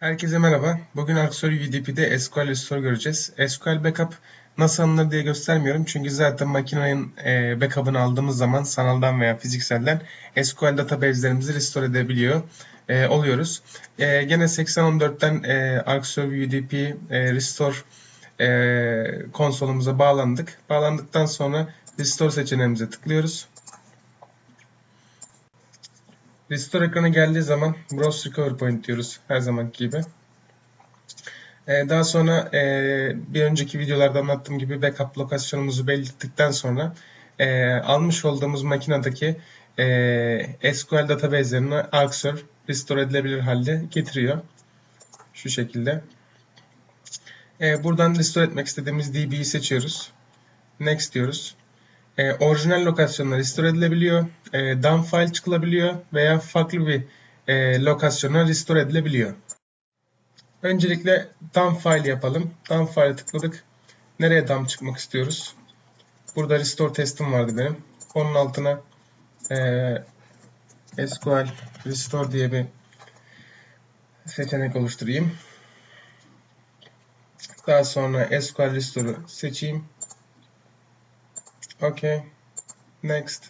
Herkese merhaba. Bugün Arxor UDP'de SQL Restore göreceğiz. SQL Backup nasıl alınır diye göstermiyorum. Çünkü zaten makinenin e, backup'ını aldığımız zaman sanaldan veya fizikselden SQL database'lerimizi restore edebiliyor e, oluyoruz. E, gene 8014'ten e, UDP e, Restore konsolumuza bağlandık. Bağlandıktan sonra Restore seçeneğimize tıklıyoruz. Restore ekranı geldiği zaman Browse Recovery Point diyoruz her zamanki gibi. Ee, daha sonra e, bir önceki videolarda anlattığım gibi backup lokasyonumuzu belirttikten sonra e, almış olduğumuz makinedeki e, SQL database'lerini Arxor restore edilebilir halde getiriyor. Şu şekilde. E, buradan restore etmek istediğimiz DB'yi seçiyoruz. Next diyoruz. E, orijinal lokasyonlar restore edilebiliyor. E, dump file çıkılabiliyor veya farklı bir e, lokasyona restore edilebiliyor. Öncelikle dump file yapalım. Dump file tıkladık. Nereye dump çıkmak istiyoruz? Burada restore testim vardı benim. Onun altına e, SQL restore diye bir seçenek oluşturayım. Daha sonra SQL restore'u seçeyim. Okay. Next.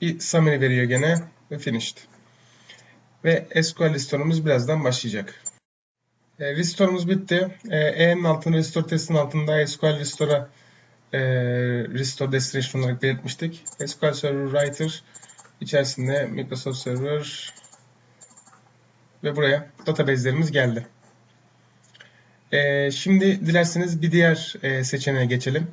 Bir summary veriyor gene ve finished. Ve SQL restore'umuz birazdan başlayacak. E, restore'umuz bitti. E, E'nin altında restore testin altında SQL restore'a e, restore destination olarak belirtmiştik. SQL Server Writer içerisinde Microsoft Server ve buraya database'lerimiz geldi. E, şimdi dilerseniz bir diğer e, seçeneğe geçelim.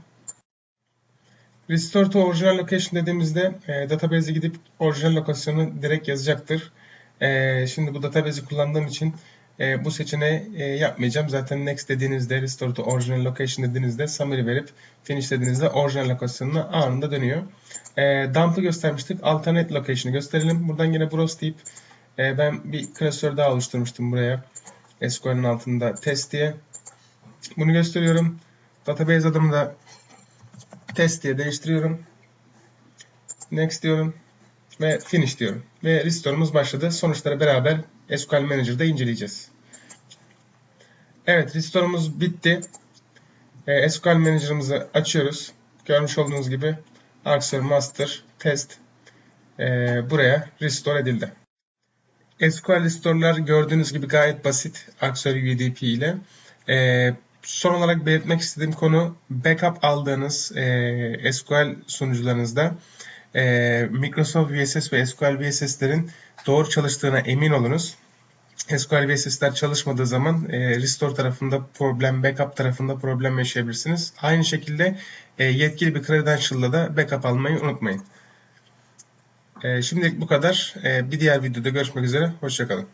Restore to original location dediğimizde e, database'e gidip orijinal lokasyonu direkt yazacaktır. E, şimdi bu database'i kullandığım için e, bu seçeneği e, yapmayacağım. Zaten next dediğinizde restore to original location dediğinizde summary verip finish dediğinizde orijinal lokasyonuna anında dönüyor. E, dump'ı göstermiştik. Alternate location'ı gösterelim. Buradan yine browse deyip e, ben bir klasör daha oluşturmuştum buraya. SQL'in altında test diye. Bunu gösteriyorum. Database adımı da test diye değiştiriyorum. Next diyorum ve finish diyorum. Ve restore'umuz başladı. Sonuçları beraber SQL Manager'da inceleyeceğiz. Evet, restore'umuz bitti. E, SQL Manager'ımızı açıyoruz. Görmüş olduğunuz gibi Arxor Master Test e, buraya restore edildi. SQL restore'lar gördüğünüz gibi gayet basit Arxor UDP ile. E, son olarak belirtmek istediğim konu backup aldığınız e, SQL sunucularınızda e, Microsoft VSS ve SQL VSS'lerin doğru çalıştığına emin olunuz. SQL VSS'ler çalışmadığı zaman e, restore tarafında problem, backup tarafında problem yaşayabilirsiniz. Aynı şekilde e, yetkili bir credential'la da backup almayı unutmayın. E, şimdilik bu kadar. E, bir diğer videoda görüşmek üzere. Hoşçakalın.